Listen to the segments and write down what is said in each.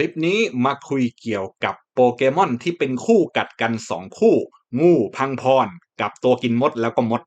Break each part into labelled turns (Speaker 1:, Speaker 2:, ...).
Speaker 1: ลิปนี้มาคุยเกี่ยวกับโปเกมอนที่เป็นคู่กัดกัน 2 คู่ งูพังพร กับตัวกินมดแล้วก็มด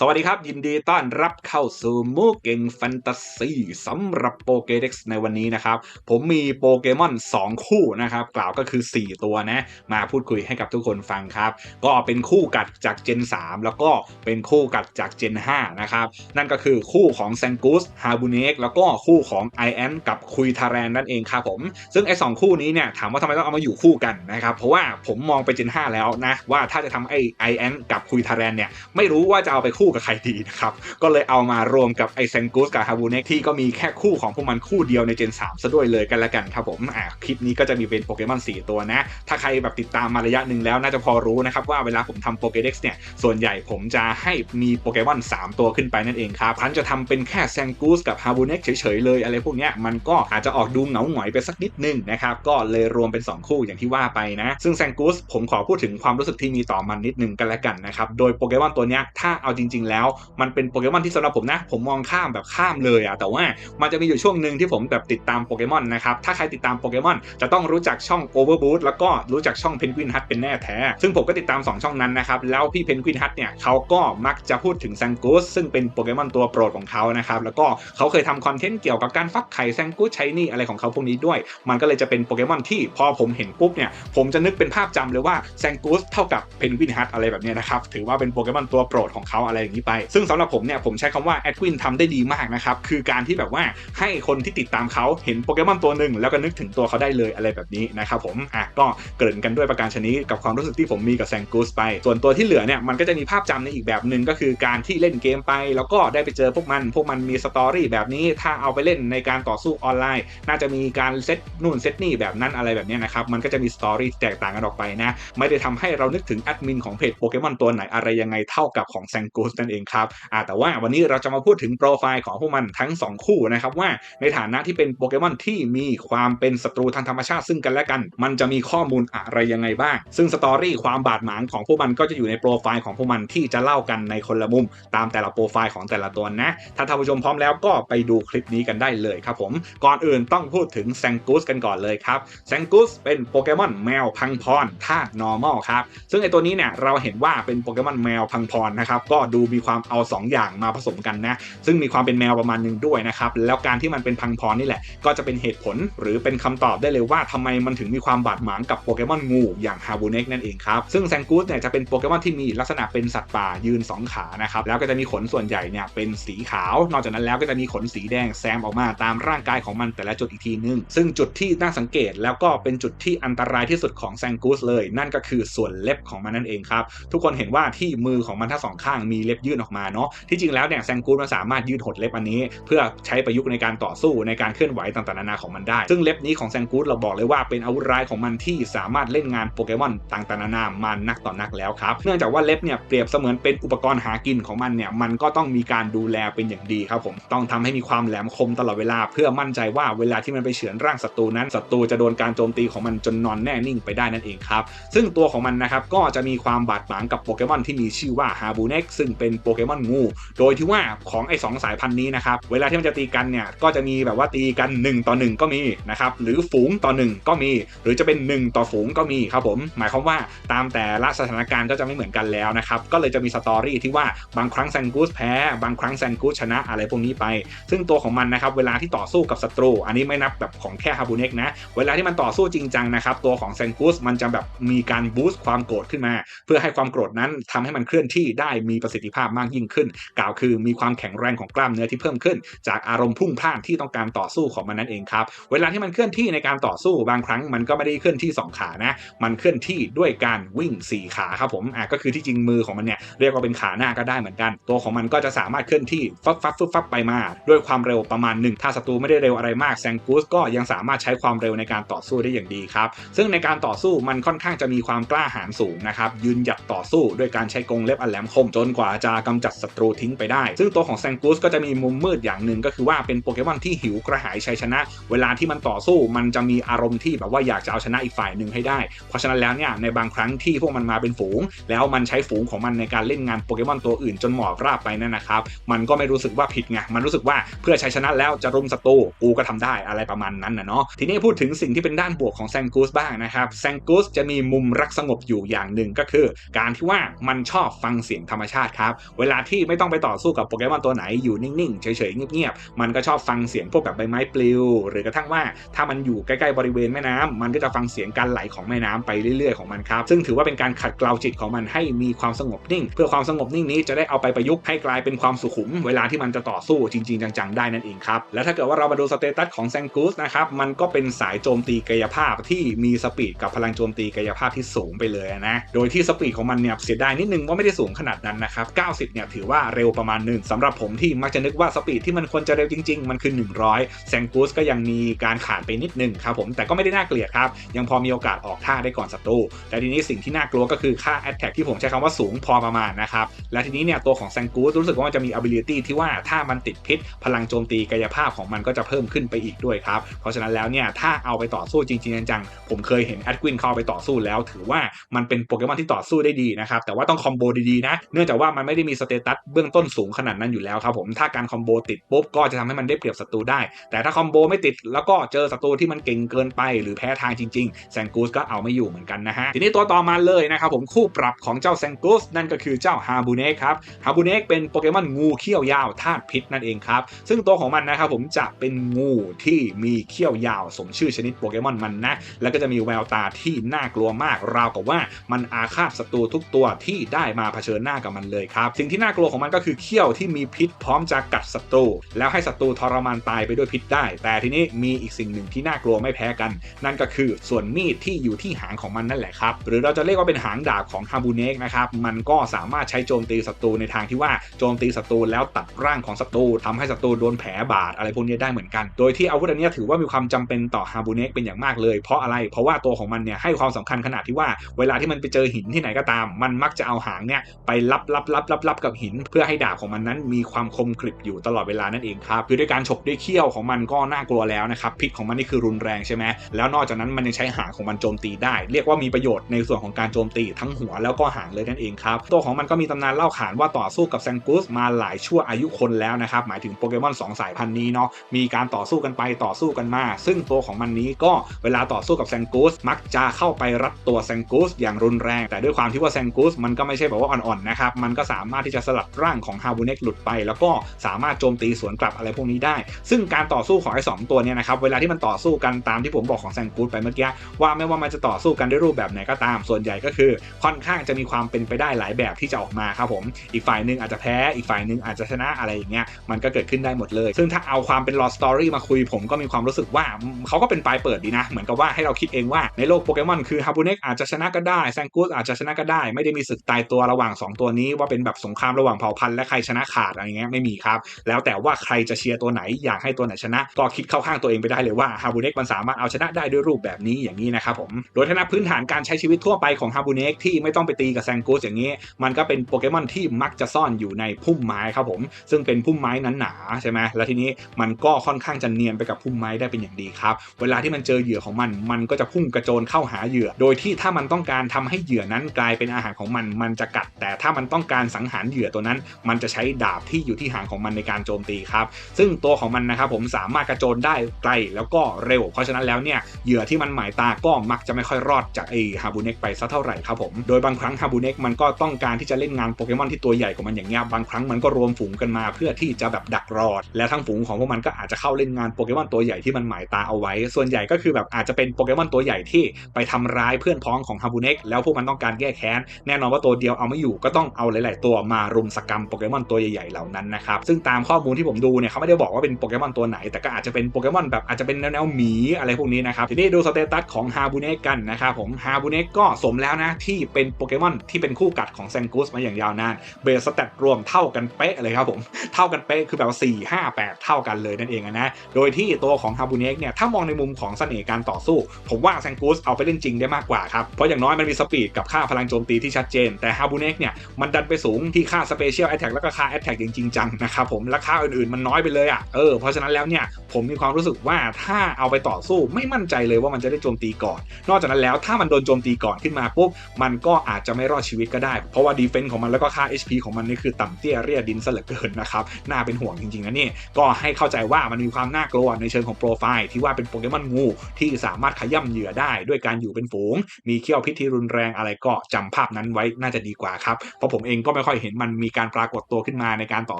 Speaker 1: สวัสดีครับ ยินดีต้อนรับเข้าสู่มูเก่งแฟนตาซีสำหรับโปเกเด็กในวันนี้นะครับ ผมมีโปเกมอน 2 คู่นะครับ กล่าวก็คือ 4 ตัวนะ มาพูดคุยให้กับทุกคนฟังครับ ก็เป็นคู่กัดจาก Gen 3แล้วก็เป็นคู่กัดจาก Gen 5นะครับ นั่นก็คือคู่ของแซงกูสฮาบูเนกแล้วก็คู่ของไอแอนกับคุยทารนนั่นเองครับผม ซึ่งไอ้สองคู่นี้เนี่ยถามว่าทำไมต้องเอามาอยู่คู่กันนะครับ เพราะว่าผมมองไป Gen 5แล้วนะว่าถ้าจะทำไอ้ไอแอนกับคุยทารนเนี่ยไม่รู้ว่าจะเอาไปคู่กับใครดีนะครับ ก็เลยเอามารวมกับไอแซงกูสกับฮาบูเน็กที่ก็มีแค่คู่ของพวกมันคู่เดียวใน Gen 3ซะด้วยเลยกันละกันครับผมอ่าคลิปนี้ก็จะมีเป็นโปเกมอน4 ตัวนะ ถ้าใครแบบติดตามมาระยะหนึ่งแล้วน่าจะพอรู้นะครับว่าเวลาผมทำโปเกเด็กเนี่ย ส่วนใหญ่ผมจะให้มีโปเกมอน3 ตัวขึ้นไปนั่นเองครับพันจะทำเป็นแค่แซงกูสกับฮาบูเน็กเฉยๆเลยอะไรพวกเนี้ยมันก็อาจจะออกดูเหงาหงอยไปสักนิดนึงนะครับก็เลยรวมเป็น 2 คู่อย่างที่ว่าไปนะ ซึ่งแซงกูสผมขอพูดถึงความรู้สึกที่มีต่อมันนิดนึงกันละกันนะครับโดยโปเกมอนตัวเนี้ยถ้าเอาจริงๆ แล้ว มันเป็นโปเกมอนที่สำหรับผมนะ ผมมองข้ามแบบข้ามเลยอะแต่ว่ามันจะมีอยู่ช่วงหนึ่งที่ผมแบบติดตามโปเกมอนนะครับ ถ้าใครติดตามโปเกมอนจะต้องรู้จักช่อง Overboot แล้วก็รู้จักช่องเพนกวินฮัทเป็นแน่แท้ ซึ่งผมก็ติดตาม 2 ช่องนั้นนะครับ แล้วพี่เพนกวินฮัทเนี่ยเขาก็มักจะพูดถึงแซงกูสซึ่งเป็นโปเกมอนตัวโปรดของเขานะครับ แล้วก็เขาเคยทำคอนเทนต์เกี่ยวกับการฟักไข่แซงกูสใช้นี่อะไรของเขาพวกนี้ด้วย มันก็เลยจะเป็นโปเกมอนที่พอผมเห็นปุ๊บเนี่ยผมจะนึกเป็นภาพจำเลยว่าแซงกูสเท่ากับเพนกวินฮัทอะไรแบบนี้นะครับถือว่าเป็นโปเกมอนตัวโปรดของเขาอะไรอย่างนี้ไป ซึ่งสำหรับผมเนี่ยผมใช้คำว่าแอดวินทำได้ดีมากนะครับคือการที่แบบว่าให้คนที่ติดตามเขาเห็นโปเกมอนตัวหนึ่งแล้วก็นึกถึงตัวเขาได้เลยอะไรแบบนี้นะครับผมอะก็เกริ่นกันด้วยประการชนิดกับความรู้สึกที่ผมมีกับแซงกูสไป ส่วนตัวที่เหลือเนี่ยมันก็จะมีภาพจำในอีกแบบหนึ่งก็คือการที่เล่นเกมไป แล้วก็ได้ไปเจอพวกมัน พวกมันมีสตอรี่แบบนี้ถ้าเอาไปเล่นในการต่อสู้ออนไลน์ น่าจะมีการเซตนู่นเซตนี่แบบนั้นอะไรแบบนี้นะครับมันก็จะมีสตอรี่แตกต่างกันออกไปนะไม่ได้ทำให้เรานึกถึงแอดมินของเพจโปเกมอนตัวไหนอะไรยังไงเท่ากับของแซงกูสนั่นเองครับแต่ว่าวันนี้เราจะมาพูดถึงโปรไฟล์ของพวกมันทั้ง 2 คู่นะครับว่าในฐานะที่เป็นโปเกมอนที่มีความเป็นศัตรูทางธรรมชาติซึ่งกันและกัน มันจะมีข้อมูลอะไรยังไงบ้าง ซึ่งสตอรี่ความบาดหมางของพวกมันก็จะอยู่ในโปรไฟล์ของพวกมันที่จะเล่ากันในคนละมุม ตามแต่ละโปรไฟล์ของแต่ละตัวนะถ้าท่านผู้ชมพร้อมแล้วก็ไปดูคลิปนี้กันได้เลยครับผมก่อนอื่นต้องพูดถึงแซงกูสกันก่อนเลยครับแซงกูสเป็นโปเกมอนแมวพังพรธาตุ normal ครับซึ่งไอตัวนี้เนี่ยเราเห็นว่าเป็นโปเกมอนแมวพังพรนะครับก็ดูมีความเอา 2 อย่างมาผสมกันนะ ซึ่งมีความเป็นแมวประมาณหนึ่งด้วยนะครับ แล้วการที่มันเป็นพังพรนี่แหละ ก็จะเป็นเหตุผลหรือเป็นคำตอบได้เลยว่าทำไมมันถึงมีความบาดหมางกับโปเกมอนงูอย่างฮาบูเน็กนั่นเองครับ ซึ่งแซงกูสเนี่ยจะเป็นโปเกมอนที่มีลักษณะเป็นสัตว์ป่ายืน 2 ขานะครับ แล้วก็จะมีขนส่วนใหญ่เนี่ยเป็นสีขาว นอกจากนั้นแล้วก็จะมีขนสีแดงแซมออกมาตามร่างกายของมันแต่ละจุดอีกทีนึง ซึ่งจุดที่น่าสังเกตแล้วก็เป็นจุดที่อันตรายที่สุดของแซงกูสเลย นั่นก็คือส่วนเล็บของมันนั่นเองครับ ทุกคนเห็นว่าที่มือของมันทั้งสองข้างมีเล็บยื่นออกมาเนาะที่จริงแล้วเนี่ยแซงกูสมันสามารถยืดหดเล็บอันนี้ เพื่อใช้ประยุกต์ในการต่อสู้ในการเคลื่อนไหวต่างๆนานาของมันได้ ซึ่งเล็บนี้ของแซงกูสเราบอกเลยว่าเป็นอาวุธร้ายของมันที่สามารถเล่นงานโปเกมอนต่างๆนานามานักต่อนักแล้วครับเนื่องจากว่าเล็บเนี่ยเปรียบเสมือนเป็นอุปกรณ์หากินของมันเนี่ยมันก็ต้องมีการดูแลเป็นอย่างดีครับผมต้องทำให้มีความแหลมคมตลอดเวลา เพื่อมั่นใจว่าเวลาที่มันไปเฉือนร่างศัตรูนั้นศัตรูจะโดนการโจมตีของมันจนนอนแน่นิ่งไปได้นั่นเองครับซึ่งตัวของมันนะครับก็จะมีความบาดหมางกับโปเกมอนที่มีชื่อว่าฮาบูเน็กซึ่งเป็นโปเกมอนงู โดยที่ว่าของไอ้สองสายพันธุ์นี้นะครับ เวลาที่มันจะตีกันเนี่ย ก็จะมีแบบว่าตีกัน 1 ต่อ 1 ก็มีนะครับ หรือฝูงต่อ 1 ก็มี หรือจะเป็น 1 ต่อฝูงก็มีครับผม หมายความว่าตามแต่ละสถานการณ์ก็จะไม่เหมือนกันแล้วนะครับ ก็เลยจะมีสตอรี่ที่ว่าบางครั้งแซงกูสแพ้ บางครั้งแซงกูสชนะอะไรพวกนี้ไป ซึ่งตัวของมันนะครับ เวลาที่ต่อสู้กับศัตรู อันนี้ไม่นับแบบของแค่ฮาบูเน็กนะ เวลาที่มันต่อสู้จริงจังนะครับ ตัวของแซงกูสมันจะแบบมีการบูสต์ความโกรธขึ้นมา เพื่อให้ความโกรธนั้นทำให้มันเคลื่อนที่ได้มีประสิทธิภาพมากยิ่งขึ้น กล่าวคือมีความแข็งแรงของกล้ามเนื้อที่เพิ่มขึ้น จากอารมณ์พุ่งพล่านที่ต้องการต่อสู้ของมันนั่นเองครับ เวลาที่มันเคลื่อนที่ในการต่อสู้บางครั้งมันก็ไม่ได้เคลื่อนที่ 2 ขานะ มันเคลื่อนที่ด้วยการวิ่ง 4 ขาครับผมอะก็คือที่จริงมือของมันเนี่ยเรียกว่าเป็นขาหน้าก็ได้เหมือนกัน ตัวของมันก็จะสามารถเคลื่อนที่ฟับฟับฟึบฟับไปมา ด้วยความเร็วประมาณหนึ่งถ้าศัตรูไม่ได้เร็วอะไรมากแซงกูสก็ยังสามารถใช้ความเร็วในการต่อสู้ได้อย่างดีครับซึ่งในการต่อสู้มันค่อนข้างจะมีความกล้าหาญสูงนะครับยืนหยัดต่อสู้ด้วยการใช้กรงเล็บอันแหลมคมจนกว่าจะกำจัดศัตรูทิ้งไปได้ ซึ่งตัวของแซงกูสก็จะมีมุมมืดอย่างหนึ่งก็คือว่าเป็นโปเกมอนที่หิวกระหายชัยชนะ เวลาที่มันต่อสู้มันจะมีอารมณ์ที่แบบว่าอยากจะเอาชนะอีกฝ่ายหนึ่งให้ได้ เพราะฉะนั้นแล้วเนี่ยในบางครั้งที่พวกมันมาเป็นฝูง แล้วมันใช้ฝูงของมันในการเล่นงานโปเกมอนตัวอื่นจนหมอบราบไปนั่นนะครับ มันก็ไม่รู้สึกว่าผิดไง มันรู้สึกว่าเพื่อชัยชนะแล้วจะรุมศัตรูกูก็ทำได้อะไรประมาณนั้นนะเนาะ ทีนี้พูดถึงสิ่งที่เป็นด้านบวกของแซงกูสบ้างนะครับ แซงกูสจะมีมุมรักสงบอยู่อย่างหนึ่งก็คือ การที่ว่ามันชอบฟังเสียงธรรมชาติครับเวลาที่ไม่ต้องไปต่อสู้กับโปเกมอนตัวไหนอยู่นิ่งๆ เฉยๆ เงียบๆ มันก็ชอบฟังเสียงพวกแบบใบไม้ปลิว หรือกระทั่งว่าถ้ามันอยู่ใกล้ๆบริเวณแม่น้ำมันก็จะฟังเสียงการไหลของแม่น้ำไปเรื่อยๆ ของมันครับ ซึ่งถือว่าเป็นการขัดเกลาจิตของมันให้มีความสงบนิ่ง เพื่อความสงบนิ่งนี้จะได้เอาไปประยุกต์ให้กลายเป็นความสุขุม เวลาที่มันจะต่อสู้จริงๆ จังๆ ได้นั่นเองครับและถ้าเกิดว่าเรามาดูสเตตัสของแซงกูสนะครับมันก็เป็นสายโจมตีกายภาพที่มีสปีดกับพลังโจมตีกายภาพที่สูงไปเลยนะโดยที่สปีดของมันเนี่ยเสียดายนิดนึงว่าไม่ได้สูงขนาดนั้นนะครับ90 เนี่ยถือว่าเร็วประมาณหนึ่งสำหรับผมที่มักจะนึกว่าสปีดที่มันควรจะเร็วจริง ๆ มันคือ 100แซงกูสก็ยังมีการขาดไปนิดนึงครับผมแต่ก็ไม่ได้น่าเกลียดครับ ยังพอมีโอกาสออกท่าได้ก่อนศัตรูแต่ทีนี้สิ่งที่น่ากลัวก็คือค่า Attack ที่ผมใช้คำว่าสูงพอประมาณนะครับและทีนี้เนี่ยตัวของแซงกูสรู้สึกว่ามันจะมี ability ที่ว่าถ้ามันติดพิษ พลังโจมตีกายภาพของมันก็จะเพิ่มขึ้นไปอีกด้วยครับเพราะฉะนั้นแล้วเนี่ยถ้าเอาไปต่อสู้จริงๆจังๆผมเคยเห็นแอดกวินเข้าไปต่อสู้แล้ว ถือว่ามันเป็นโปเกมอนที่ต่อสู้ได้ดีนะครับแต่ว่าต้องคอมโบดีๆนะเนื่องจากว่ามันไม่ได้มีสเตตัสเบื้องต้นสูงขนาดนั้นอยู่แล้วครับผมถ้าการคอมโบติดปุ๊บก็จะทำให้มันได้เปรียบศัตรูได้ แต่ถ้าคอมโบไม่ติดแล้วก็เจอศัตรูที่มันเก่งเกินไป หรือแพ้ทางจริงๆแซงกูสก็เอาไม่อยู่เหมือนกันนะฮะทีนี้ตัวต่อมาเลยนะครับผมคู่ปรับของเจ้าแซงกูสนั่นก็คือเจ้าฮาบูเนกครับฮาบูเนกเป็นโปเกมอนงูเขี้ยวยาวธาตุพิษนั่นเองครับซึ่งตัวของมันนะครับผมจะเป็นงูที่มีเขี้ยวยาวสมชื่อชนิดโปเกมอนมันนะแล้วก็จะมีแววตาที่น่ากลัวมากราวกับว่ามันอาฆาตศัตรูทุกตัวที่ได้มาเผชิญหน้ากับมันเลยครับสิ่งที่น่ากลัวของมันก็คือเขี้ยวที่มีพิษพร้อมจะกัดศัตรู แล้วให้ศัตรูทรมานตายไปด้วยพิษได้ แต่ทีนี้มีอีกสิ่งหนึ่งที่น่ากลัวไม่แพ้กัน นั่นก็คือส่วนมีดที่อยู่ที่หางของมันนั่นแหละครับ หรือเราจะเรียกว่าเป็นหางดาบของฮาบูเนกนะครับมันก็สามารถใช้โจมตีศัตรูในทางที่ว่าโจมตีศัตรูแล้วตัดร่างของศัตรูทำให้ศัตรูโดนแผลบาดอะไรพวกนี้ได้เหมือนกัน โดยที่อาวุธอันนี้ถือว่ามีความจำเป็นต่อฮาบูเนกเป็นอย่างมากเลย เพราะอะไรเพราะว่าตัวของมันเนี่ยให้ความสำคัญขนาดที่ว่าเวลาที่มันไปเจอหินที่ไหนก็ตาม มันมักจะเอาหางเนี่ยไปรับรับรับรับรับกับหิน เพื่อให้ดาบของมันนั้นมีความคมกริบอยู่ตลอดเวลานั่นเองครับคือด้วยการฉกด้วยเขี้ยวของมันก็น่ากลัวแล้วนะครับพิษของมันนี่คือรุนแรงใช่ไหมแล้วนอกจากนั้นมันยังใช้หางของมันโจมตีได้ เรียกว่ามีประโยชน์ในส่วนของการโจมตีทั้งหัวแล้วก็หางเลยนั่นเองครับตัวของมันก็มีตำนานเล่าขานว่าต่อสู้กับแซงกูสมาหลายชั่วอายุคนแล้วนะครับหมายถึงโปเกมอน2สายพันธุ์นี้เนาะมีการต่อสู้กันไปต่อสู้กันมา ซึ่งตัวของมันนี้ก็เวลาต่อสู้กับแซงกูสมักจะเข้าไปรัดตัวแซงกูสอย่างรุนแรง แต่ด้วยความที่ว่าแซงกูสมันก็ไม่ใช่แบบว่าอ่อนๆนะครับมันก็สามารถที่จะสลัดร่างของฮาบูเน็กหลุดไป แล้วก็สามารถโจมตีสวนกลับอะไรพวกนี้ได้ ซึ่งการต่อสู้ของไอ้สองตัวเนี่ยนะครับเวลาที่มันต่อสู้กันตามที่ผมบอกของแซงกูสไปเมื่อกี้ว่าไม่ว่ามันจะต่อสู้กันด้วยรูปแบบไหนก็ตามส่วนใหญ่ก็คือ ค่อนข้างจะมีความเป็นไปได้หลายแบบที่จะออกมาครับผมอีกฝ่ายหนึ่งอาจจะแพ้อีกฝ่ายหนึ่งอาจจะชนะอะไรอย่างเงี้ยมันก็เกิดขึ้นได้หมดเลย ซึ่งถ้าเอาความเป็นลอสตอรี่มาคุยผมก็มีความรู้สึกว่าเขาก็เป็นปลายเปิดดีนะ เหมือนกับว่าให้เราคิดเองว่าในโลกโปเกมอนคือฮาบูเน็กอาจจะชนะก็ได้แซงกูสอาจจะชนะก็ได้ ไม่ได้มีศึกตายตัวระหว่าง 2 ตัวนี้ว่าเป็นแบบสงครามระหว่างเผ่าพันธุ์และใครชนะขาดอะไรเงี้ยไม่มีครับ แล้วแต่ว่าใครจะเชียร์ตัวไหนอยากให้ตัวไหนชนะ ก็คิดเข้าข้างตัวเองไปได้เลยว่าฮาบูเนกมันสามารถเอาชนะได้ด้วยรูปแบบนี้อย่างนี้นะครับผมโดยฐานะพื้นฐานการใช้ชีวิตทั่วไปของฮาบูเนกที่ไม่ต้องไปตีกับแซงกูสอย่างนี้ มันก็เป็นโปเกมอนที่มักจะซ่อนอยู่ในพุ่มไม้ครับผมซึ่งเป็นพุ่มไม้นั้นหนาใช่ไหมแล้วทีนี้มันก็ค่อนข้างจะเนียนไปกับพุ่มไม้ได้เป็นอย่างดีครับเวลาที่มันเจอเหยื่อของมัน มันก็จะพุ่งกระโจนเข้าหาเหยื่อ โดยที่ถ้ามันต้องการทำให้เหยื่อนั้นกลายเป็นอาหารของมันมันจะกัด แต่ถ้ามันต้องการสังหารเหยื่อตัวนั้น มันจะใช้ดาบที่อยู่ที่หางของมันในการโจมตีครับ ซึ่งตัวของมันนะครับผมสามารถกระโจนได้ไกลแล้วก็เร็ว เพราะฉะนั้นแล้วเนี่ยเหยื่อที่มันหมายตาก็มักจะไม่ค่อยรอดจากไอฮาบูเน็กไปสักเท่าไหร่ครับผมโดยบางครั้งฮาบูเน็กมันก็ต้องการที่จะเล่นงานโปเกมอนที่ตัวใหญ่กว่ามันอย่างเงี้ยบางครั้งมันก็รวมฝูงกันมา เพื่อที่จะแบบดักรอด และทั้งฝูงของพวกมันก็อาจจะเข้าเล่นงานโปเกมอนตัวใหญ่ที่มันหมายตาเอาไว้ ส่วนใหญ่ก็คือแบบอาจจะเป็นโปเกมอนตัวใหญ่ที่ไปทำร้ายเพื่อนพ้องของฮาบูเน็กแล้วพวกมันต้องการแก้แค้นแน่นอนว่าตัวเดียวเอาไม่อยู่ก็ต้องเอาหลายตัวมารุมสกรรมโปเกมอนตัวใหญ่ๆเหล่านั้นนะครับซึ่งตามข้อมูลที่ผมดูเนี่ยเขาไม่ได้บอกว่าเป็นโปเกมอนตัวไหน แต่ก็อาจจะเป็นโปเกมอนแบบอาจจะเป็นแนวๆหมีอะไรพวกนี้นะครับทีนี้ดูสเตตัสของฮาบูเนกันนะครับผมฮาบูเนกก็สมแล้วนะที่เป็นโปเกมอนที่เป็นคู่กัดของแซงกูสมาอย่างยาวนานเบสสแตทรวมเท่ากันเป๊ะเลยครับผมเท่ากันเป๊ะคือแบบว่า4 5 8 เท่ากันเลยนั่นเองนะโดยที่ตัวของฮาบูเนกเนี่ยถ้ามองในมุมของเสน่ห์การต่อสู้ ผมว่าแซงกูสเอาไปเล่นจริงได้มากกว่าครับเพราะอย่างน้อยมันมีสปีดกับค่าพลังโจมตีที่ชัดเจนแต่ฮาบูเนกเนี่ยมันดันไปสูสูงที่ค่า Special Attack แล้วก็ค่า Attack อย่างจริงจังนะครับผมราคาอื่นๆมันน้อยไปเลยอะเออเพราะฉะนั้นแล้วเนี่ยผมมีความรู้สึกว่าถ้าเอาไปต่อสู้ไม่มั่นใจเลยว่ามันจะได้โจมตีก่อน นอกจากนั้นแล้วถ้ามันโดนโจมตีก่อนขึ้นมาปุ๊บมันก็อาจจะไม่รอดชีวิตก็ได้ เพราะว่าดีเฟนส์ของมันแล้วก็ค่า HP ของมันนี่คือต่ำเตี้ยเรียดินซะเหลือเกินนะครับน่าเป็นห่วงจริงๆนะนี่ก็ให้เข้าใจว่ามันมีความน่ากลัวในเชิงของโปรไฟล์ที่ว่าเป็นโปเกมอนงูที่สามารถขย่ำเหยื่อได้ด้วยการอยู่เป็นฝูง มีเขี้ยวพิษที่รุนแรงอะไรก็จำภาพนั้นไว้น่าจะดีกว่าครับเพราะผมเองก็ไม่ค่อยเห็นมันมีการปรากฏตัวขึ้นมาในการต่อ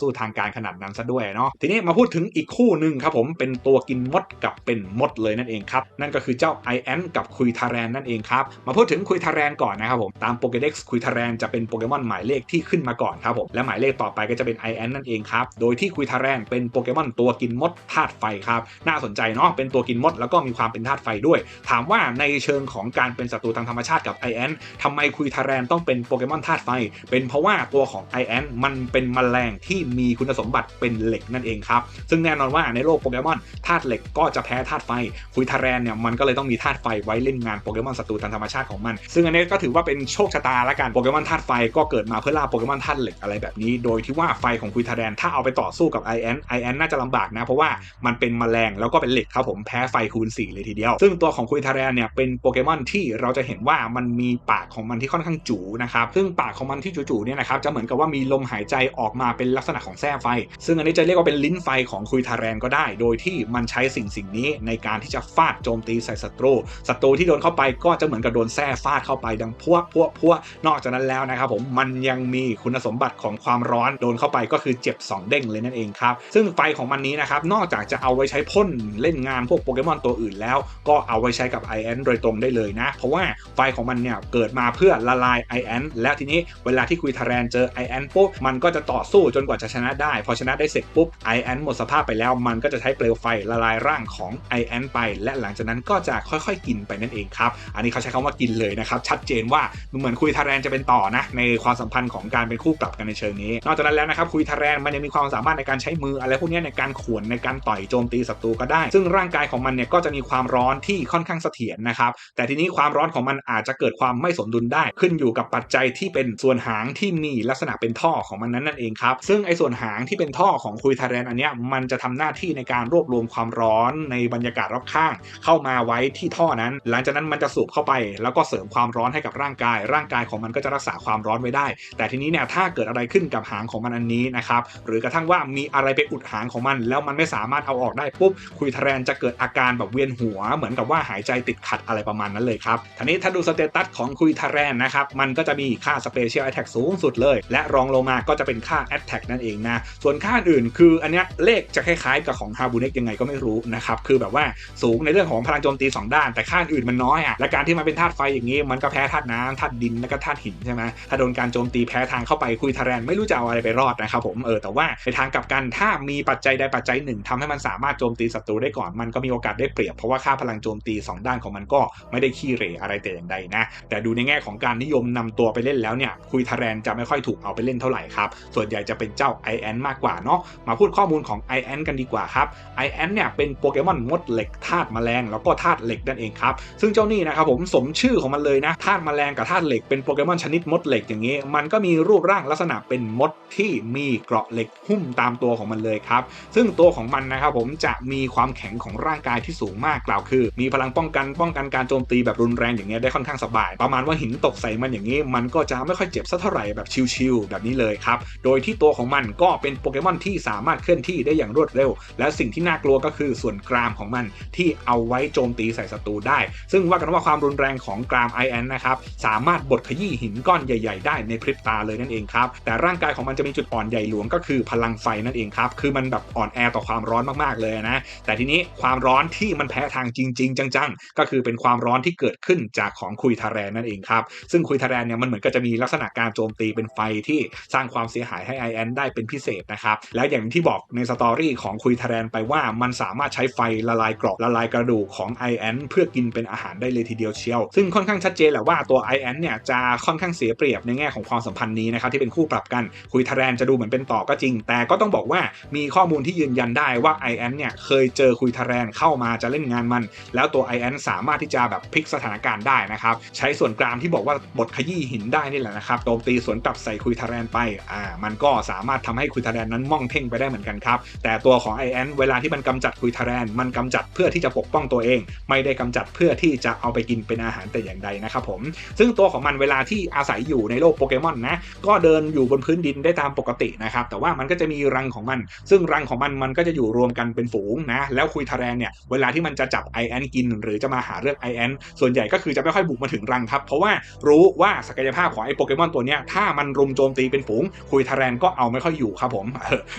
Speaker 1: สู้ทางการขนาดนั้นซะด้วยเนาะทีนี้มาพูดถึงอีกคู่หนึ่งครับผมเป็นตัวกินมดกับเป็นมดเลยนั่นเองครับนั่นก็คือเจ้าไอแอนกับคุยทาแรนนั่นเองครับมาพูดถึงคุยทาแรนก่อนนะครับผมตามโปเกเด็กซ์คุยทาแรนจะเป็นโปเกมอนหมายเลขที่ขึ้นมาก่อนครับผมและหมายเลขต่อไปก็จะเป็นไอแอนนั่นเองครับโดยที่คุยทาแรนเป็นโปเกมอนตัวกินมดธาตุไฟครับน่าสนใจเนาะเป็นตัวกินมดแล้วก็มีความเป็นธาตุไฟด้วย ถามว่าในเชิงของการเป็นศัตรูทางธรรมชาติกับไอแอนทำไมคุยทาแรนต้องเป็นโปเกมอนธาตุไฟ เป็นเพราะว่าตัวของไอแอนมันเป็นแมลงที่มีคุณสมบัติเป็นเหล็กนั่นเองครับ ซึ่งแน่นอนว่าในโลกโปเกมอนธาตุเหล็กก็จะแพ้ธาตุไฟ คุยทาแรนเนี่ยมันก็เลยต้องมีธาตุไฟไว้เล่นงานโปเกมอนศัตรูทางธรรมชาติของมัน ซึ่งอันนี้ก็ถือว่าเป็นโชคชะตาละกันโปเกมอนธาตุไฟก็เกิดมาเพื่อล่าโปเกมอนธาตุเหล็กอะไรแบบนี้ โดยที่ว่าไฟของคุยทาแรนถ้าเอาไปต่อสู้กับไอแอนไอแอนน่าจะลำบากนะ เพราะว่ามันเป็นแมลงแล้วก็เป็นเหล็กครับผมแพ้ไฟคูณ4เลยทีเดียว ซึ่งตัวของคุยทาแรนเนี่ยเป็นโปเกมอนที่เราจะเห็นว่ามันมีปากของมันที่ค่อนข้างจูนะครับซึ่งปากของมันที่จู่ๆเนี่ยนะครับจะเหมือนกับว่ามีลมหายใจออกมาเป็นลักษณะของแส้ไฟ ซึ่งอันนี้จะเรียกว่าเป็นลิ้นไฟของคุยทาแรนก็ได้ โดยที่มันใช้สิ่งสิ่งนี้ในการที่จะฟาดโจมตีใส่ศัตรูศัตรูที่โดนเข้าไปก็จะเหมือนกับโดนแส้ฟาดเข้าไปดังพวกพวกพวกนอกจากนั้นแล้วนะครับผมมันยังมีคุณสมบัติของความร้อนโดนเข้าไปก็คือเจ็บ 2 เด้งเลยนั่นเองครับซึ่งไฟของมันนี้นะครับนอกจากจะเอาไว้ใช้พ่นเล่นงานพวกโปเกมอนตัวอื่นแล้ว ก็เอาไว้ใช้กับไอแอนโดยตรงได้เลยนะ เพราะว่าไฟของมันเนี่ยเกิดมาเพื่อละลายไอแอนและทีนี้เวลาที่คุยทาแรนเจอไอแอนปุ๊บมันก็จะต่อสู้จนกว่าจะชนะได้ พอชนะได้เสร็จปุ๊บไอแอนหมดสภาพไปแล้วมันก็จะใช้เปลวไฟละลายร่างของไอแอนไป และหลังจากนั้นก็จะค่อยๆ กินไปนั่นเองครับ อันนี้เขาใช้คำว่ากินเลยนะครับ ชัดเจนว่าเหมือนคุยทาแรนจะเป็นต่อนะ ในความสัมพันธ์ของการเป็นคู่ปรับกันในเชิงนี้ นอกจากนั้นแล้วนะครับคุยทาแรนมันยังมีความสามารถในการใช้มืออะไรพวกนี้ในการข่วนในการต่อยโจมตีศัตรูก็ได้ ซึ่งร่างกายของมันเนี่ยก็จะมีความร้อนที่ค่อนข้างเสถียรนะครับแต่ทีนี้ความร้อนของมันอาจจะเกิดความไม่สมดุลได้ขึ้นอยู่กับปัจจัยที่เป็นส่วนหางที่มลักษณะเป็นท่อของมันนั้นนั่นเองครับ ซึ่งไอ้ส่วนหางที่เป็นท่อของคุยทาแรนอันเนี้ยมันจะทำหน้าที่ในการรวบรวมความร้อนในบรรยากาศรอบข้าง เข้ามาไว้ที่ท่อนั้น หลังจากนั้นมันจะสูบเข้าไป แล้วก็เสริมความร้อนให้กับร่างกาย ร่างกายของมันก็จะรักษาความร้อนไว้ได้ แต่ทีนี้เนี่ยถ้าเกิดอะไรขึ้นกับหางของมันอันนี้นะครับหรือกระทั่งว่ามีอะไรไปอุดหางของมัน แล้วมันไม่สามารถเอาออกได้ปุ๊บคุยทาแรนจะเกิดอาการแบบเวียนหัว เหมือนกับว่าหายใจติดขัดอะไรประมาณนั้นเลยครับทีนี้ถ้าดูสเตตัสของคุยทาแรนนะครับมันก็จะมีค่า Special Attack สูงสุดเลย และรองลงมาก็จะเป็นค่า Attack นั่นเองนะ ส่วนค่าอื่นคืออันนี้เลขจะคล้ายๆกับของฮาบูเน็กยังไงก็ไม่รู้นะครับ คือแบบว่าสูงในเรื่องของพลังโจมตี 2 ด้าน แต่ค่าอื่นมันน้อยอะและการที่มันเป็นธาตุไฟอย่างนี้ มันก็แพ้ธาตุน้ำธาตุดินแล้วก็ธาตุหินใช่ไหมถ้าโดนการโจมตีแพ้ทางเข้าไปคุยทาแรนไม่รู้จะเอาอะไรไปรอดนะครับผมเออแต่ว่าในทางกลับกันถ้ามีปัจจัยใดปัจจัยหนึ่งทำให้มันสามารถโจมตีศัตรูได้ก่อนมันก็มีโอกาสได้เปรียบเพราะว่าค่าพลังโจมตี 2 ด้านของมันก็ไม่ได้ขี้เหร่อะไรแต่อย่างใดนะ แต่ดูในแง่ของการนิยมนำตัวไปเล่นแล้วเนี่ยคุยทแรนจะไไม่ค่อยถูกเอาไปเล่นเท่าไหร่ครับ ส่วนใหญ่จะเป็นเจ้าไอแอนมากกว่าเนาะ มาพูดข้อมูลของไอแอนกันดีกว่าครับไอแอนเนี่ยเป็นโปเกมอนมดเหล็กธาตุแมลงแล้วก็ธาตุเหล็กนั่นเองครับ ซึ่งเจ้านี่นะครับผมสมชื่อของมันเลยนะธาตุแมลงกับธาตุเหล็กเป็นโปเกมอนชนิดมดเหล็กอย่างนี้ มันก็มีรูปร่างลักษณะเป็นมดที่มีเกราะเหล็กหุ้มตามตัวของมันเลยครับซึ่งตัวของมันนะครับผมจะมีความแข็งของร่างกายที่สูงมากกล่าวคือ มีพลังป้องกันป้องกันการโจมตีแบบรุนแรงอย่างเงี้ยได้ค่อนข้างสบาย ประมาณว่าหินตกใส่มันอย่างนี้ มันก็จะไม่ค่อยเจ็บสักเท่าไหร่แบบชิวๆแบบนี้เลยครับ โดยที่ตัวของมันก็เป็นโปเกมอนที่สามารถเคลื่อนที่ได้อย่างรวดเร็ว และสิ่งที่น่ากลัวก็คือส่วนกรามของมันที่เอาไว้โจมตีใส่ศัตรูได้ ซึ่งว่ากันว่าความรุนแรงของกรามไอแอนนะครับสามารถบดขยี้หินก้อนใหญ่ๆ ได้ในพริบตาเลยนั่นเองครับ แต่ร่างกายของมันจะมีจุดอ่อนใหญ่หลวงก็คือพลังไฟนั่นเองครับ คือมันแบบอ่อนแอต่อความร้อนมากๆเลยนะ แต่ทีนี้ความร้อนที่มันแพ้ทางจริง ๆ จังๆ ก็คือเป็นความร้อนที่เกิดขึ้นจากของคุยทาแรนนั่นเองครับ ซึ่งคุยทาแรนเนี่ยมันเหมือนก็จะมีลักษณะการโจมตีเป็นไฟที่สร้างความเสียหายให้ไอแอนได้เป็นพิเศษนะครับ แล้วอย่างที่บอกในสตอรี่ของคุยทาแรนไปว่ามันสามารถใช้ไฟละลายกรอบละลายกระดูกของไอแอนเพื่อกินเป็นอาหารได้เลยทีเดียวเชียว ซึ่งค่อนข้างชัดเจนแหละว่าตัวไอแอนเนี่ยจะค่อนข้างเสียเปรียบในแง่ของความสัมพันธ์นี้นะครับที่เป็นคู่ปรับกันคุยทาแรนจะดูเหมือนเป็นต่อก็จริง แต่ก็ต้องบอกว่ามีข้อมูลที่ยืนยันได้ว่าไอแอนเนี่ยเคยเจอคุยทาแรนเข้ามาจะเล่นงานมัน แล้วตัวไอแอนสามารถที่จะแบบพลิกสถานการณ์ได้นะครับใช้ส่วนกลางที่บอกว่าบทขยี้หินได้นี่แหละนะครับโจมตีสวนกลับกับใส่คุยทาแรนไปอ่ามันก็สามารถทำให้คุยทาแรนนั้นม่องเท่งไปได้เหมือนกันครับ แต่ตัวของไอแอนเวลาที่มันกำจัดคุยทาแรนมันกำจัดเพื่อที่จะปกป้องตัวเอง ไม่ได้กำจัดเพื่อที่จะเอาไปกินเป็นอาหารแต่อย่างใดนะครับผมซึ่งตัวของมันเวลาที่อาศัยอยู่ในโลกโปเกมอนนะก็เดินอยู่บนพื้นดินได้ตามปกตินะครับแต่ว่ามันก็จะมีรังของมัน ซึ่งรังของมันมันก็จะอยู่รวมกันเป็นฝูงนะแล้วคุยทาแรนเนี่ยเวลาที่มันจะจับไอแอนกิน หรือจะมาหาเรื่องไอแอนส่วนใหญ่ก็คือจะไม่ค่อยบุกมาถึงรังครับเพราะว่ารู้ว่าศักยภาพของไอโปเกมอนตัวเนี้ยถ้ามันันรุมโจมตีเป็นฝูง คุยทาแรนก็เอาไม่ค่อยอยู่ครับผม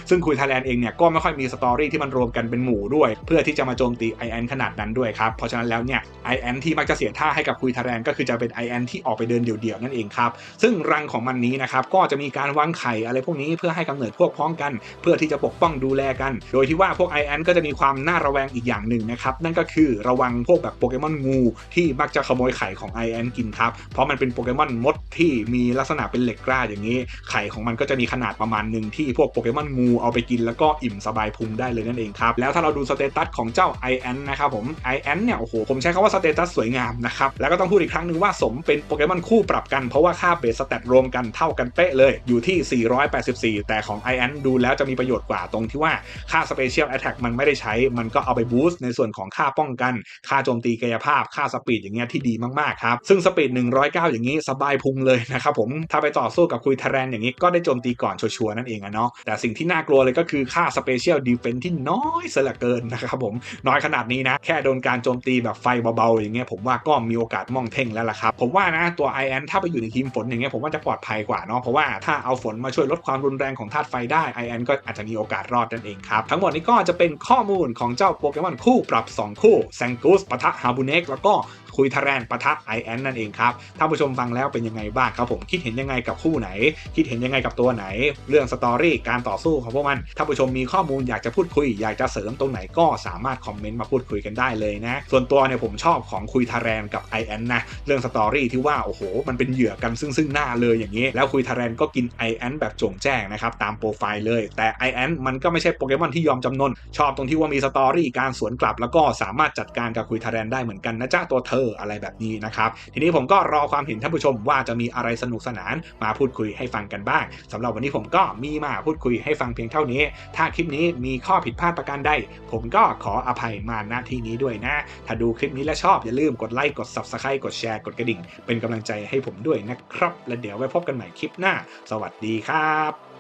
Speaker 1: ซึ่งคุยทาแรนเองเนี่ยก็ไม่ค่อยมีสตอรี่ที่มันรวมกันเป็นหมู่ด้วย เพื่อที่จะมาโจมตีไอแอนขนาดนั้นด้วยครับเพราะฉะนั้นแล้วเนี่ยไอแอนที่มักจะเสียท่าให้กับคุยทาแรนก็คือจะเป็นไอแอนที่ออกไปเดินเดี่ยวๆนั่นเองครับซึ่งรังของมันนี้นะครับก็จะมีการวางไข่อะไรพวกนี้เพื่อให้กำเนิดพวกพ้องกัน เพื่อที่จะปกป้องดูแลกัน โดยที่ว่าพวกไอแอนก็จะมีความน่าระแวงอีกอย่างหนึ่งนะครับนั่นก็คือระวังพวกแบบโปเกมอนงูที่มักจะขโมยไข่ของไอแอนกินครับเพราะมันเป็นโปเกมอนมดที่มีลักษณะเป็นเหล็กกล้าอย่างนี้ ไข่ของมันก็จะมีขนาดประมาณหนึ่งที่พวกโปเกมอนงูเอาไปกินแล้วก็อิ่มสบายพุงได้เลยนั่นเองครับ แล้วถ้าเราดูสเตตัสของเจ้าไอแอนนะครับผมไอแอนเนี่ย โอ้โห ผมใช้คำว่าสเตตัสสวยงามนะครับ แล้วก็ต้องพูดอีกครั้งหนึ่งว่าสมเป็นโปเกมอนคู่ปรับกัน เพราะว่าค่าเบสสแตทรวมกันเท่ากันเป๊ะเลย อยู่ที่ 484 แต่ของ i อดูแล้วจะมีประโยชน์กว่าตรงที่ว่าค่า Special Attack มันไม่ได้ใช้ มันก็เอาไปบูสต์ในส่วนของค่าป้องกัน ค่าโจมตีกายภาพ ค่าสปีดอย่างเงี้ยที่ดีมากๆครับ ซึ่งสปีด109 อย่างนี้สบายพุงเลยนะครับผม ถ้าไปต่อสู้กับคุยทแรนอย่างนี้ก็ได้โจมตีก่อนชัวร์นั่นเองอะเนาะแต่สิ่งที่น่ากลัวเลยก็คือค่า Special Defense ที่น้อยเสียเหลือเกินนะครับผมน้อยขนาดนี้นะแค่โดนการโจมตีแบบไฟเบาๆอย่างเงี้ยผมว่าก็มีโอกาสมองเท่งแล้วล่ะครับผมว่านะตัว i อแอนถ้าไปอยู่ในทีมฝนอย่างเงี้ยผมว่าจะปลอดภัยกว่าเนาะเพราะว่าถ้าเอาฝนมาช่วยลดความรุนแรงของธาตุไฟได้ i อแอนก็อาจจะมีโอกาสรอดนั่นเองครับทั้งหมดนี้ก็จะเป็นข้อมูลของเจ้าโปเกมอนคู่ปรับ 2 คู่แซงกูสปะทะฮาบูเน็กแล้วก็ คุยทาแรนปะทะไอแอนนั่นเองครับท่านผู้ชมฟังแล้วเป็นยังไงบ้างครับผมคิดเห็นยังไงกับคู่ไหน คิดเห็นยังไงกับตัวไหน เรื่องสตอรี่การต่อสู้ของพวกมันท่านผู้ชมมีข้อมูลอยากจะพูดคุย อยากจะเสริมตรงไหนก็สามารถคอมเมนต์มาพูดคุยกันได้เลยนะ ส่วนตัวเนี่ยผมชอบของคุยทาแรนกับไอแอนนะเรื่องสตอรี่ที่ว่าโอ้โห มันเป็นเหยื่อกันซึ่งซึ่งหน้าเลยอย่างนี้ แล้วคุยทาแรนก็กินไอแอนแบบจงแจ้งนะครับตามโปรไฟล์เลย แต่ไอแอนมันก็ไม่ใช่โปเกมอนที่ยอมจำนนชอบตรงที่ว่ามีสตอรี่การสวนกลับ แล้วก็สามารถจัดการกับคุยทาแรนได้เหมือนกันนะจ้าตัวเธออะไรแบบนี้นะครับ ทีนี้ผมก็รอความเห็นท่านผู้ชมว่าจะมีอะไรสนุกสนานมาพูดคุยให้ฟังกันบ้างสำหรับวันนี้ผมก็มีมาพูดคุยให้ฟังเพียงเท่านี้ ถ้าคลิปนี้มีข้อผิดพลาดประการใดผมก็ขออภัยมาณที่นี้ด้วยนะ ถ้าดูคลิปนี้แล้วชอบอย่าลืมกดไลค์กด Subscribe กดแชร์กดกระดิ่ง เป็นกำลังใจให้ผมด้วยนะครับ และเดี๋ยวไว้พบกันใหม่คลิปหน้า สวัสดีครับ